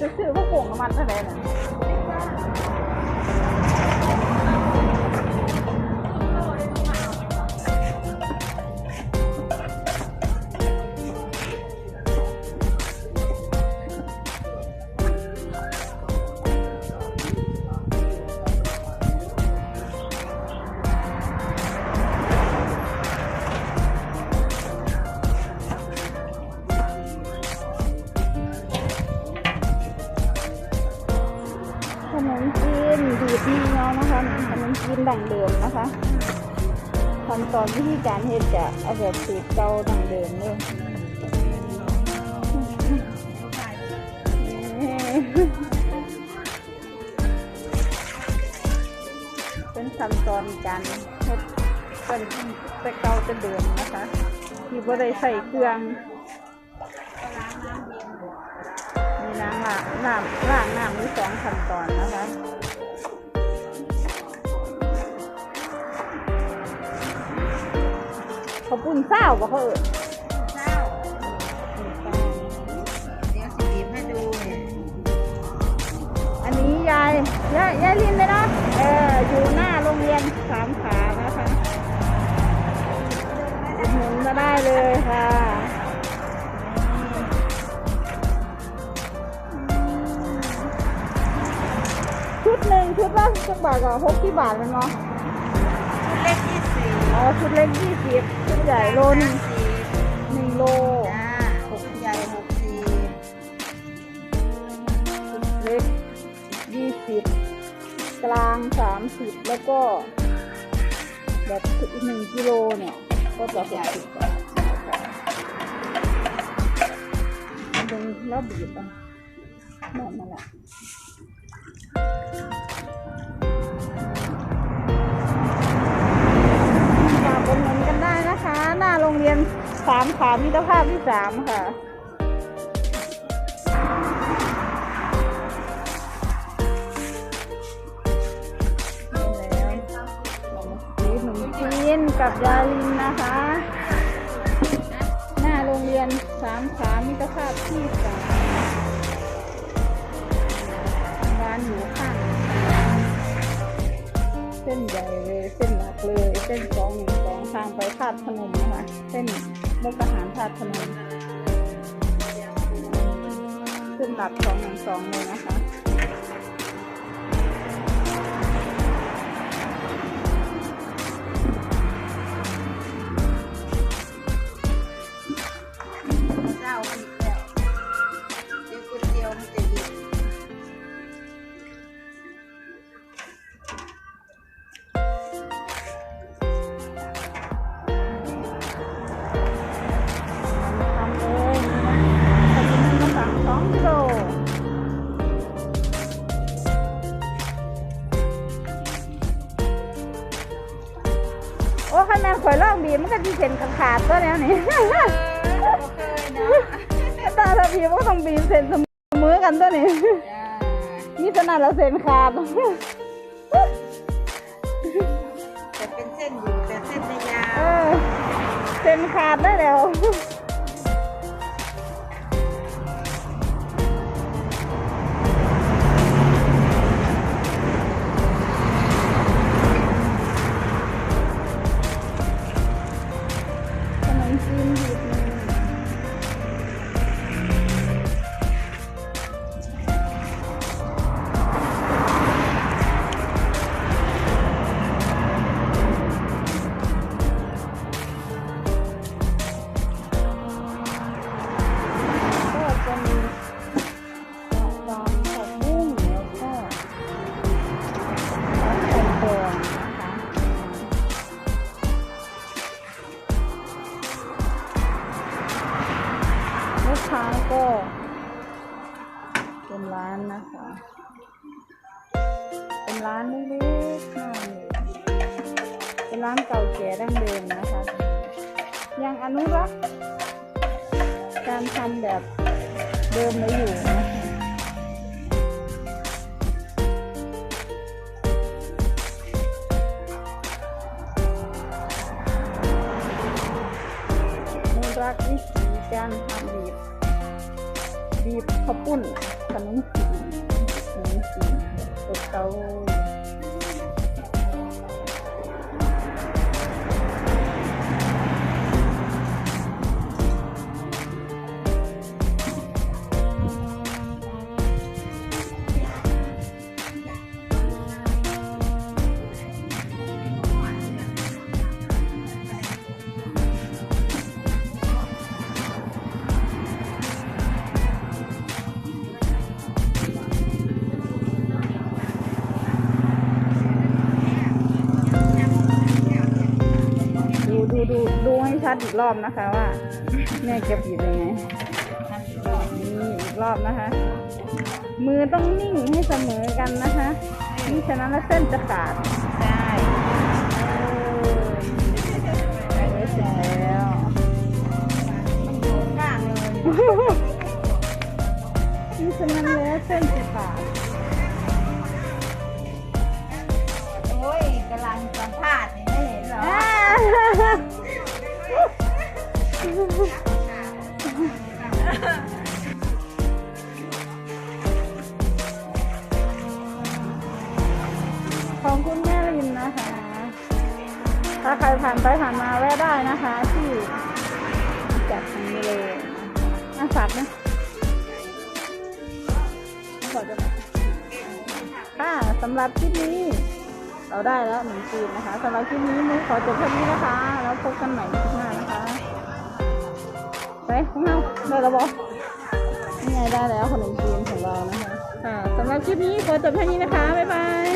จะซื้อพวกโป่งน้ำมันเท่าไหร่นะ ขนมจีนดังเดิมนะคะขั้นตอนวิธีการเฮ็ดจะเอาแบบสูตรเก่าดังเดิมเลยนี่เป็นขั้นตอนการเฮ็ดเป็นแต่เก่าแต่เดิมนะคะที่บ่ได้ใส่เครื่องมีน้ำละน้ำล้างน้ำมีสองขั้นตอนนะคะ ขาวปุ้นเศร้าบ่เขาเอ่ยเจ้าเดี๋ยวสิบีบให้ดูเนี่ยอันนี้ยายยายยายลินเลยเนาะเอออยู่หน้าโรงเรียนสามขานะคะอุดหนุนมาได้เลยค่ะชุดหนึ่งชุดละสักบาทกับหกที่บาทเป็นเนาะชุดเล็กยี่สิบอ๋อชุดเล็กยี่สิบชุด ใหญ่โลหนึงสิบหนึ่งโลจ้าหกใหญ่หกสิบเล็กยี่สิบกลางสามสิบแล้วก็ แบบหนึ่งกิโลเนี่ย ก็จะหกสิบบาทดึงแล้วบีบอะนั่นนั่นแหละ สามขามิตรภาพที่สามค่ะแล้วสีขนมจีนกับยาลินนะคะ หน้าโรงเรียนสามขามิตรภาพที่สามร้านอยู่ข้างเส้นใหญ่เลย เส้นหลักเลย เส้นสองหนึ่งสองทางไปธาตุพนมนะคะ เส้น มุกอาหารธาตุพนขึ้นหลักสองหนึ่งสองเลยนะคะ แนนข่อยลองบีบมันก็ที่เส้นขาดตัวแล้วนี่บ่เคยนะตาเราบีบก็ต้องบีบเส้นเสมอกันตัวนี้จ้านี่ขนาดเราเส้นขาดแต่เป็นเส้นอยู่แต่เส้นไม่ยาเอวอเส้นขาดได้แล้ว ลูกค้าก็เป็นร้านนะคะ เป็นร้านเล็กๆน่าอยู่เป็นร้านเก่าแก่ดั้งเดิมนะคะ ยังอนุรักษ์การทำแบบเดิมไว้อยู่นะคะอนุรักษ์วิถี การทำบีบบีบข้าวปุ้นขนมจีนขนมจีนอบเตา ชัดอีกรอบนะคะว่าแม่จะบีบยังไงนี่อีกรอบนะคะ มือต้องนิ่งให้เสมอกันนะคะนี่ฉะนั้นแล้วเส้นจะขาดได้เออเอาไว้เสร็จแล้วข้างเลยนี่ฉะนั้นแล้วเส้นจะขาดโอ้ยกำลังสัมภาษณ์นี่ไม่เห็นเหรอ ของคุณแม่ลินนะคะ ถ้าใครผ่านไปผ่านมาแวะได้นะคะ ที่จัดทางนี้เลยอาสัตว์นะขอจะค่ะสำหรับคลิปนี้ เราได้แล้วหนึ่งจีนนะคะสำหรับคลิปนี้มุ้ขอจบแค่นี้นะคะ แล้วพบกันใหม่คลิปหน้านะคะ ไปของเราได้แล้วบอนี่ไงได้แล้วขนมจีนของเรานะคะค่ะสำหรับคลิปนี้ขอจบแค่นี้นะคะ บ๊ายบาย